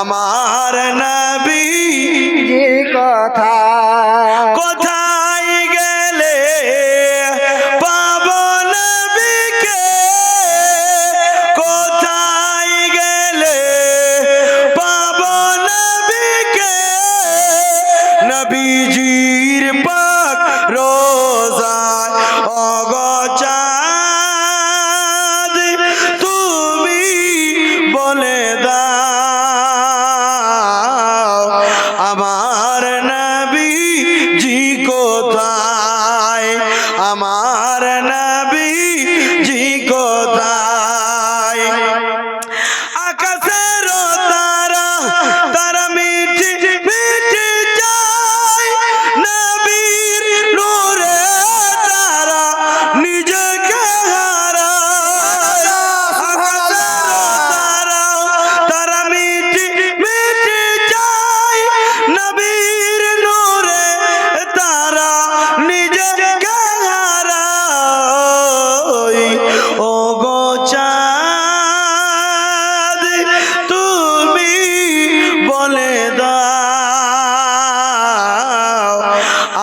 আমার নবী। কথা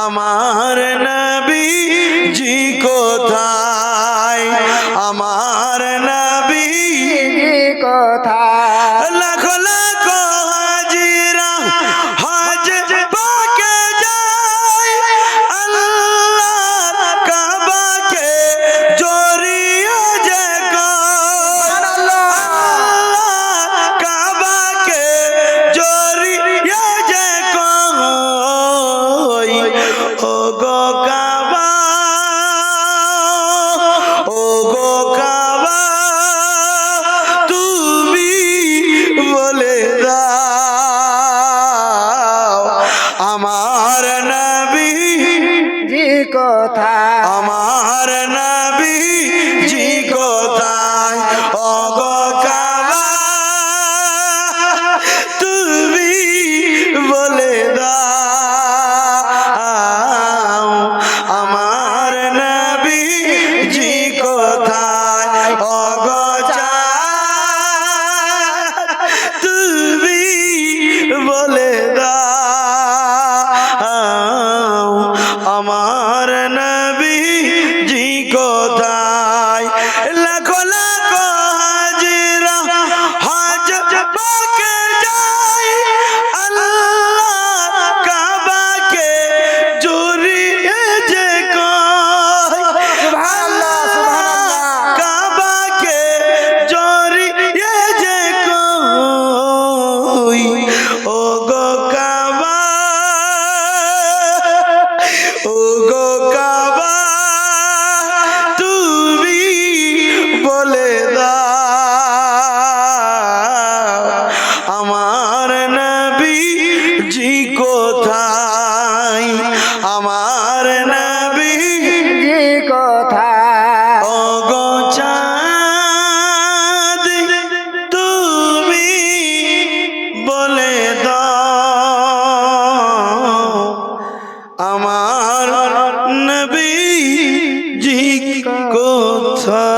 আমার নবী জি কোথায়? আমার নবী কোথায়? আমার না ও গো কাবা তুমি বলে দাও আমার নবী জি কোথায়? আমার Bonsoir.